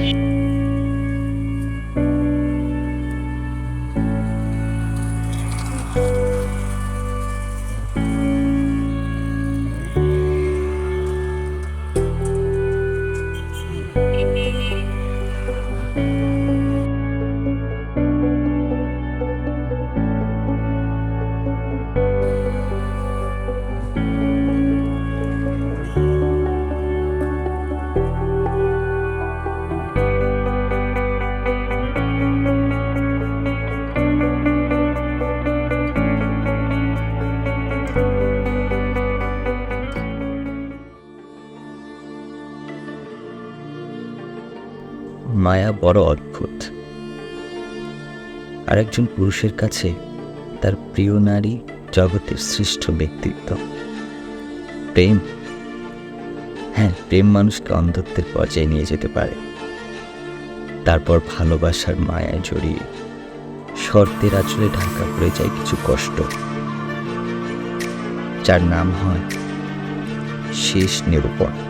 Bye. মায়া বড় অদ্ভুত। আরেকজন পুরুষের কাছে তার প্রিয় নারী জগতের শ্রেষ্ঠ ব্যক্তিত্ব। প্রেম। হ্যাঁ প্রেম মানুষকে অন্ধত্বের পর্যায়ে নিয়ে যেতে পারে। তারপর ভালোবাসার মায়ায় জড়িয়ে শর্তের আঁচলে ঢাকা পড়ে যায় কিছু কষ্ট। যার নাম হয় শেষ নিরূপণ।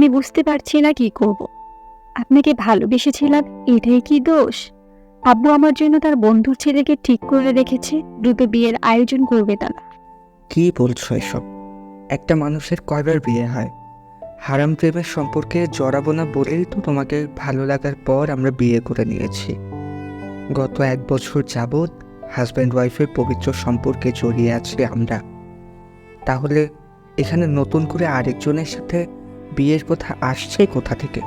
আমি বুঝতে পারছি না কি করব। আপনাকে ভালোবেসেছিলাম, এটাই কি দোষ? আব্বু আমার জন্য তার বন্ধুর ছেলেকে ঠিক করে রেখেছে, দ্রুত বিয়ের আয়োজন করবে তারা। কি বলছো এসব? একটা মানুষের কয়বার বিয়ে হয়? হারাম প্রেমের সম্পর্কে জড়াবো না বলেই তো তোমাকে ভালো লাগার পর আমরা বিয়ে করে নিয়েছি। গত এক বছর যাবৎ হাজব্যান্ড ওয়াইফের পবিত্র সম্পর্কে জড়িয়ে আছি আমরা। তাহলে এখানে নতুন করে আরেকজনের সাথে বিয়ের কথা আসছে কোথা থেকে?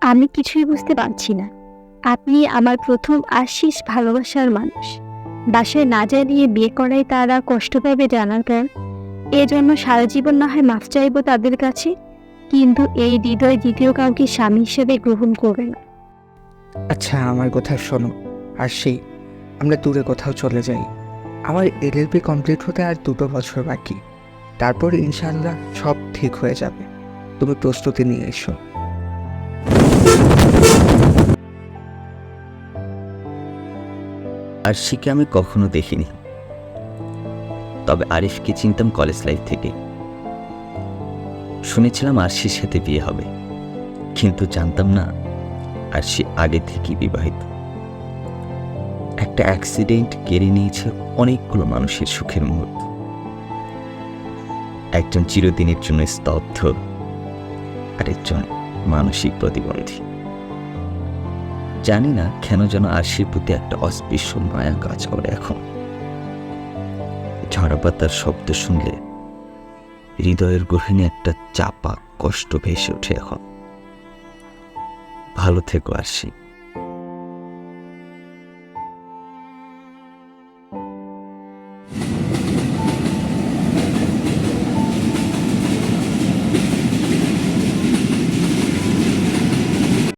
আমি কিছুই বুঝতে পারছি না। আপনি আমার প্রথম আশিস ভালোবাসার মানুষ। বাসায় না জানিয়ে বিয়ে করায় তারা কষ্ট পাবে জানার পর এজন্য সারা জীবন না হয় মাফ চাইব তাদের কাছে কিন্তু এই হৃদয় দ্বিতীয় কাউকে স্বামী হিসেবে গ্রহণ করবে না। আচ্ছা আমার কথা শোনো। আর সেই আমরা দূরে কোথাও চলে যাই। আমার এলএলবি কমপ্লিট হতে আর দুটো বছর বাকি। তারপর ইনশাল্লাহ সব ঠিক হয়ে যাবে। তুমি প্রস্তুতি নিয়ে এসো। আরশিকে আমি কখনো দেখিনি। তবে আরিফকে চিনতাম কলেজ লাইফ থেকে। শুনেছিলাম আরশির সাথে বিয়ে হবে। কিন্তু জানতাম না আরশি আগে থেকেই বিবাহিত। একটা অ্যাক্সিডেন্ট কেড়ে নিয়েছে অনেকগুলো মানুষের সুখের মুহূর্ত। একজন চিরদিনের জন্য স্তব্ধ আরেকজন মানসিক প্রতিবন্ধী। জানি না কেন যেন আরশির প্রতি একটা অস্পৃশ্য মায়া কাজ করে এখন। ঝড়পাতার শব্দ শুনলে হৃদয়ের গহীনে একটা চাপা কষ্ট ভেসে ওঠে এখন। ভালো থেকো আরশি।